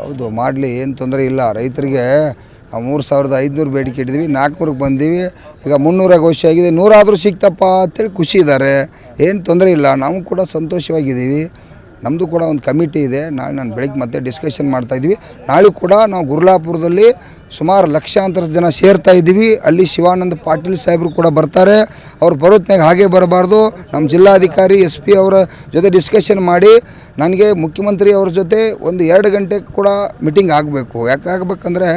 ಹೌದು, ಮಾಡಲಿ, ಏನು ತೊಂದರೆ ಇಲ್ಲ. ರೈತರಿಗೆ ನಾವು ಮೂರು ಸಾವಿರದ ಐದುನೂರು ಬೇಡಿಕೆ ಇಟ್ಟಿದ್ವಿ ನಾಲ್ಕುನೂರಿಗೆ ಬಂದೀವಿ. ಈಗ ಮುನ್ನೂರಾಗ ವರ್ಷ ಆಗಿದೆ, ನೂರಾದರೂ ಸಿಕ್ತಪ್ಪ ಅಂತೇಳಿ ಖುಷಿ ಇದ್ದಾರೆ. ಏನು ತೊಂದರೆ ಇಲ್ಲ, ನಾವು ಕೂಡ ಸಂತೋಷವಾಗಿದ್ದೀವಿ. ನಮ್ಮದು ಕೂಡ ಒಂದು ಕಮಿಟಿ ಇದೆ, ನಾಳೆ ನಾನು ಬೆಳಗ್ಗೆ ಮತ್ತೆ ಡಿಸ್ಕಷನ್ ಮಾಡ್ತಾಯಿದ್ವಿ ನಾಳೆ ಕೂಡ ನಾವು ಗುರ್ಲಾಪುರದಲ್ಲಿ ಸುಮಾರು ಲಕ್ಷಾಂತರ ಜನ ಸೇರ್ತಾ ಇದ್ದೀವಿ. ಅಲ್ಲಿ ಶಿವಾನಂದ ಪಾಟೀಲ್ ಸಾಹೇಬರು ಕೂಡ ಬರ್ತಾರೆ. ಅವ್ರು ಬರೋತ್ನಾಗ ಹಾಗೆ ಬರಬಾರ್ದು. ನಮ್ಮ ಜಿಲ್ಲಾಧಿಕಾರಿ ಎಸ್ ಪಿ ಅವರ ಜೊತೆ ಡಿಸ್ಕಷನ್ ಮಾಡಿ, ನನಗೆ ಮುಖ್ಯಮಂತ್ರಿ ಅವ್ರ ಜೊತೆ ಒಂದು ಎರಡು ಗಂಟೆ ಕೂಡ ಮೀಟಿಂಗ್ ಆಗಬೇಕು. ಯಾಕೆ ಆಗಬೇಕಂದ್ರೆ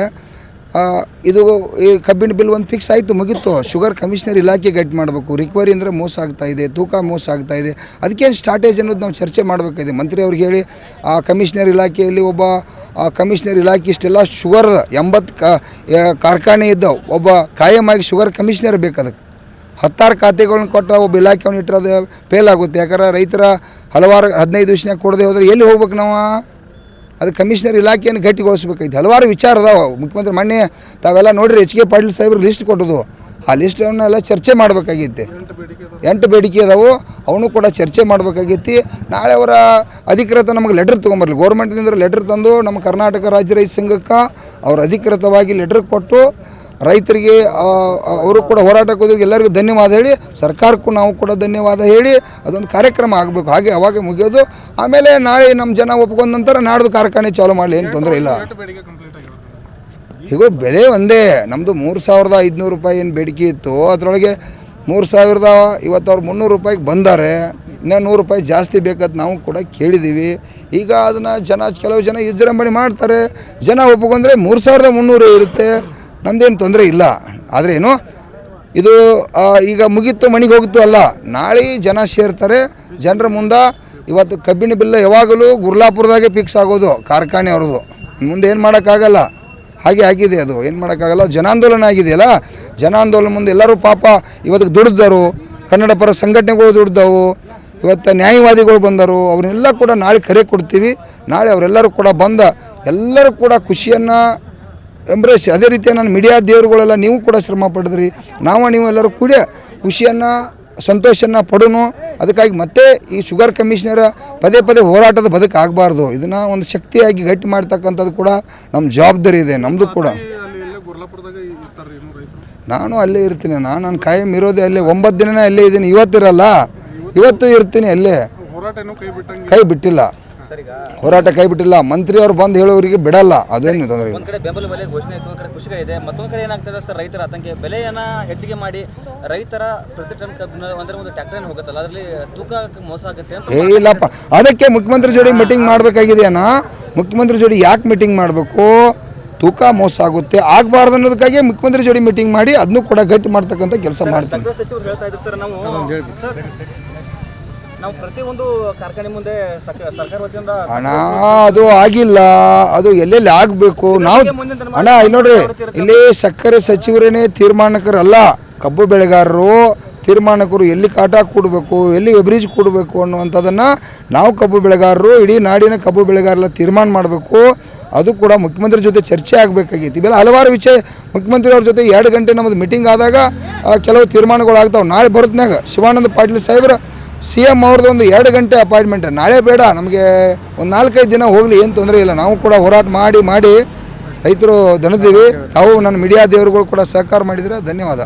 ಇದು ಈ ಕಬ್ಬಿನ ಬಿಲ್ ಒಂದು ಫಿಕ್ಸ್ ಆಯಿತು, ಮುಗೀತು. ಶುಗರ್ ಕಮಿಷನರ್ ಇಲಾಖೆ ಗೈಡ್ ಮಾಡಬೇಕು. ರಿಕ್ವರಿ ಅಂದರೆ ಮೋಸ ಆಗ್ತಾ ಇದೆ, ತೂಕ ಮೋಸ ಆಗ್ತಾ ಇದೆ. ಅದಕ್ಕೇನು ಸ್ಟಾರ್ಟೇಜ್ ಅನ್ನೋದು ನಾವು ಚರ್ಚೆ ಮಾಡಬೇಕಾಗಿದೆ. ಮಂತ್ರಿ ಅವ್ರಿಗೆ ಹೇಳಿ, ಆ ಕಮಿಷನರ್ ಇಲಾಖೆಯಲ್ಲಿ ಒಬ್ಬ ಆ ಕಮಿಷನರ್ ಇಲಾಖೆ ಇಷ್ಟೆಲ್ಲ ಶುಗರ್ ಎಂಬತ್ತು ಕಾರ್ಖಾನೆ ಇದ್ದವು. ಒಬ್ಬ ಕಾಯಮಾಗಿ ಶುಗರ್ ಕಮಿಷನರ್ ಬೇಕು ಅದಕ್ಕೆ. ಹತ್ತಾರು ಖಾತೆಗಳನ್ನ ಕೊಟ್ಟು ಒಬ್ಬ ಇಲಾಖೆಯನ್ನು ಇಟ್ಟರೆ ಫೇಲ್ ಆಗುತ್ತೆ. ಯಾಕಂದ್ರೆ ರೈತರ ಹಲವಾರು ಹದಿನೈದು ವರ್ಷನಾಗ ಕೊಡದೆ ಹೋದರೆ ಎಲ್ಲಿ ಹೋಗ್ಬೇಕು ನಾವು? ಅದು ಕಮಿಷನರ್ ಇಲಾಖೆಯನ್ನು ಗಟ್ಟಿಗೊಳಿಸ್ಬೇಕಾಯ್ತು. ಹಲವಾರು ವಿಚಾರ ಅದಾವೆ. ಮುಖ್ಯಮಂತ್ರಿ ಮೊನ್ನೆ ತಾವೆಲ್ಲ ನೋಡಿರಿ ಎಚ್ ಕೆ ಪಾಟೀಲ್ ಸಾಹೇಬ್ರಿಗೆ ಲಿಸ್ಟ್ ಕೊಟ್ಟದು ಆ ಲಿಸ್ಟನ್ನೆಲ್ಲ ಚರ್ಚೆ ಮಾಡಬೇಕಾಗಿತ್ತು ಎಂಟು ಬೇಡಿಕೆ ಅದಾವು. ಅವನು ಕೂಡ ಚರ್ಚೆ ಮಾಡಬೇಕಾಗೈತಿ ನಾಳೆ ಅವರ ಅಧಿಕೃತ ನಮಗೆ ಲೆಟ್ರ್ ತೊಗೊಂಬರ್ಲಿ. ಗೌರ್ಮೆಂಟ್ನಿಂದ ಲೆಟ್ರ್ ತಂದು ನಮ್ಮ ಕರ್ನಾಟಕ ರಾಜ್ಯ ರೈತ ಸಂಘಕ್ಕೆ ಅವ್ರು ಅಧಿಕೃತವಾಗಿ ಲೆಟ್ರ್ ಕೊಟ್ಟು ರೈತರಿಗೆ ಅವರು ಕೂಡ ಹೋರಾಟಕ್ಕೆ ಹೋದಾಗ ಎಲ್ಲರಿಗೂ ಧನ್ಯವಾದ ಹೇಳಿ, ಸರ್ಕಾರಕ್ಕೂ ನಾವು ಕೂಡ ಧನ್ಯವಾದ ಹೇಳಿ ಅದೊಂದು ಕಾರ್ಯಕ್ರಮ ಆಗಬೇಕು. ಹಾಗೆ ಅವಾಗ ಮುಗಿಯೋದು. ಆಮೇಲೆ ನಾಳೆ ನಮ್ಮ ಜನ ಒಪ್ಕೊಂಡ ನಂತರ ನಾಡ್ದು ಕಾರ್ಖಾನೆ ಚಾಲೂ ಮಾಡಲಿ, ಏನು ತೊಂದರೆ ಇಲ್ಲ. ಈಗ ಬೆಲೆ ಒಂದೇ. ನಮ್ಮದು ಮೂರು ಸಾವಿರದ ಐದುನೂರು ರೂಪಾಯಿ ಏನು ಬೇಡಿಕೆ ಇತ್ತು. ಅದರೊಳಗೆ ಮೂರು ಸಾವಿರದ ಇವತ್ತು ಅವ್ರು ಮುನ್ನೂರು ರೂಪಾಯಿಗೆ ಬಂದಾರೆ. ಇನ್ನೂ ನೂರು ರೂಪಾಯಿ ಜಾಸ್ತಿ ಬೇಕಂತ ನಾವು ಕೂಡ ಕೇಳಿದ್ದೀವಿ ಈಗ ಅದನ್ನು ಜನ ಕೆಲವು ಜನ ವಿಜೃಂಭಣೆ ಮಾಡ್ತಾರೆ. ಜನ ಒಪ್ಪಿಕೊಂಡ್ರೆ ಮೂರು ಸಾವಿರದ ಮುನ್ನೂರು ಇರುತ್ತೆ. ನಮ್ದೇನು ತೊಂದರೆ ಇಲ್ಲ. ಆದರೆ ಏನು, ಇದು ಈಗ ಮುಗೀತು, ಮನೆಗೆ ಹೋಗಿತ್ತು ಅಲ್ಲ. ನಾಳೆ ಜನ ಸೇರ್ತಾರೆ. ಜನರ ಮುಂದೆ ಇವತ್ತು ಕಬ್ಬಿಣ ಬಿಲ್ಲ ಯಾವಾಗಲೂ ಗುರ್ಲಾಪುರದಾಗೆ ಫಿಕ್ಸ್ ಆಗೋದು, ಕಾರ್ಖಾನೆ ಅವ್ರದ್ದು. ಮುಂದೆ ಏನು ಮಾಡೋಕ್ಕಾಗಲ್ಲ. ಹಾಗೆ ಆಗಿದೆ ಅದು. ಏನು ಮಾಡೋಕ್ಕಾಗಲ್ಲ? ಜನಾಂದೋಲನ ಆಗಿದೆಯಲ್ಲ? ಜನಾಂದೋಲನ ಮುಂದೆ ಎಲ್ಲರೂ ಪಾಪ ಇವತ್ತು ದುಡಿದರು ಕನ್ನಡ ಪರ ಸಂಘಟನೆಗಳು ದುಡ್ದವು. ಇವತ್ತು ನ್ಯಾಯವಾದಿಗಳು ಬಂದರು. ಅವರೆಲ್ಲ ಕೂಡ ನಾಳೆ ಕರೆ ಕೊಡ್ತೀವಿ. ನಾಳೆ ಅವರೆಲ್ಲರೂ ಕೂಡ ಬಂದ ಎಲ್ಲರೂ ಕೂಡ ಖುಷಿಯನ್ನು ಎಂಬ್ರೇಸ್ ಅದೇ ರೀತಿ ನಾನು ಮೀಡಿಯಾ ದೇವರುಗಳೆಲ್ಲ ನೀವು ಕೂಡ ಶ್ರಮ ಪಡೆದ್ರಿ. ನಾವು ನೀವು ಎಲ್ಲರೂ ಕೂಡ ಖುಷಿಯನ್ನು ಸಂತೋಷನ ಪಡೋನು. ಅದಕ್ಕಾಗಿ ಮತ್ತೆ ಈ ಶುಗರ್ ಕಮಿಷನರ್ ಪದೇ ಪದೇ ಹೋರಾಟದ ಬದುಕಾಗಬಾರ್ದು ಇದನ್ನು ಒಂದು ಶಕ್ತಿಯಾಗಿ ಗಟ್ಟಿ ಮಾಡ್ತಕ್ಕಂಥದ್ದು ಕೂಡ ನಮ್ಮ ಜವಾಬ್ದಾರಿ ಇದೆ. ನಮ್ಮದು ಕೂಡ. ನಾನು ಅಲ್ಲೇ ಇರ್ತೀನಿ. ನಾನು ನಾನು ಕಾಯಂ ಇರೋದೇ ಅಲ್ಲೇ. ಒಂಬತ್ತು ದಿನನೇ ಅಲ್ಲೇ ಇದ್ದೀನಿ. ಇವತ್ತಿರಲ್ಲ. ಇವತ್ತು ಇರ್ತೀನಿ ಅಲ್ಲೇ. ಕೈ ಬಿಟ್ಟಿಲ್ಲ. ಹೋರಾಟ ಕೈ ಬಿಟ್ಟಿಲ್ಲ. ಮಂತ್ರಿ ಅವರು ಬಂದು ಹೇಳೋರಿಗೆ ಬಿಡಲ್ಲ. ಅದೇನು ತೊಂದರೆ ಇಲ್ಲ. ಒಂದ್ ಕಡೆ ಬೆಂಬಲ ಬೆಲೆ ಘೋಷಣೆ ಆಯ್ತು ಒಂದ್ ಕಡೆ ಖುಷಿ ಇದೆ. ಮತ್ತೊಂದ್ ಕಡೆ ಏನಾಗ್ತದೆ ಸರ್ ರೈತರ ಆತಂಕ. ಬೆಲೆಯನ್ನ ಹೆಚ್ಚಿಗೆ ಮಾಡಿ ರೈತರ ಪ್ರತಿ ಟನ್ ಕಬ್ಬಿನ ಅಂದ್ರೆ ಒಂದು ಟ್ರ್ಯಾಕ್ಟರ್ ಹೋಗುತ್ತಲ್ಲ ಅದರಲ್ಲಿ ತೂಕ ಮೋಸ ಆಗುತ್ತೆ ಅಂತ ಏ ಇಲ್ಲಪ್ಪ. ಅದಕ್ಕೆ ಮುಖ್ಯಮಂತ್ರಿ ಜೋಡಿ ಮೀಟಿಂಗ್ ಮಾಡಬೇಕಾಗಿದೆಯಾ ಮುಖ್ಯಮಂತ್ರಿ ಜೋಡಿ ಯಾಕೆ ಮೀಟಿಂಗ್ ಮಾಡಬೇಕು? ತೂಕ ಮೋಸ ಆಗುತ್ತೆ. ಆಗಬಾರ್ದು ಅನ್ನೋದಕ್ಕಾಗಿ ಮುಖ್ಯಮಂತ್ರಿ ಜೋಡಿ ಮೀಟಿಂಗ್ ಮಾಡಿ ಅದನ್ನು ಕೂಡ ಗಟ್ಟಿ ಮಾಡ್ತಕ್ಕಂಥ ಕೆಲಸ ಮಾಡ್ತೀವಿ ಸಚಿವರು ಹೇಳ್ತಾ ಇದ್ರು ಸರ್ ನಾವು ಸರ್, ನಾವು ಪ್ರತಿ ಒಂದು ಕಾರ್ಖಾನೆ ಮುಂದೆ ಸರ್ಕಾರ ವತಿಯಿಂದ ಹಣ ಅದು ಆಗಿಲ್ಲ. ಅದು ಎಲ್ಲೆಲ್ಲಿ ಆಗಬೇಕು? ನಾವು ಹಣ ಇಲ್ಲಿ ನೋಡ್ರಿ ಇಲ್ಲಿ ಸಕ್ಕರೆ ಸಚಿವರೇನೆ ತೀರ್ಮಾನಕರಲ್ಲ. ಕಬ್ಬು ಬೆಳೆಗಾರರು ತೀರ್ಮಾನಕರು ಎಲ್ಲಿ ಕಾಟ ಕೂಡಬೇಕು ಎಲ್ಲಿ ಎಬ್ರಿಜ್ ಕೂಡಬೇಕು ಅನ್ನುವಂಥದ್ದನ್ನು ನಾವು ಕಬ್ಬು ಬೆಳೆಗಾರರು ಇಡೀ ನಾಡಿನ ಕಬ್ಬು ಬೆಳೆಗಾರಲ್ಲ ತೀರ್ಮಾನ ಮಾಡಬೇಕು. ಅದು ಕೂಡ ಮುಖ್ಯಮಂತ್ರಿ ಜೊತೆ ಚರ್ಚೆ ಆಗಬೇಕಾಗಿತ್ತು ಇವೆಲ್ಲ ಹಲವಾರು ವಿಷಯ ಮುಖ್ಯಮಂತ್ರಿ ಅವ್ರ ಜೊತೆ ಎರಡು ಗಂಟೆ ನಮ್ಮದು ಮೀಟಿಂಗ್ ಆದಾಗ ಕೆಲವು ತೀರ್ಮಾನಗಳು ಆಗ್ತಾವೆ. ನಾಳೆ ಬರೋದ್ನಾಗ ಶಿವಾನಂದ ಪಾಟೀಲ್ ಸಾಹೇಬ್ರ ಸಿ ಎಂ ಅವ್ರದ್ದು ಒಂದು ಎರಡು ಗಂಟೆ ಅಪಾಯಿಂಟ್ಮೆಂಟ್ ನಾಳೆ ಬೇಡ, ನಮಗೆ ಒಂದು ನಾಲ್ಕೈದು ದಿನ ಹೋಗಲಿ, ಏನು ತೊಂದರೆ ಇಲ್ಲ. ನಾವು ಕೂಡ ಹೋರಾಟ ಮಾಡಿ ಮಾಡಿ ರೈತರು ದಣಿದೀವಿ ತಾವು ನನ್ನ ಮೀಡಿಯಾ ದೇವರುಗಳು ಕೂಡ ಸಹಕಾರ ಮಾಡಿದರೆ ಧನ್ಯವಾದ.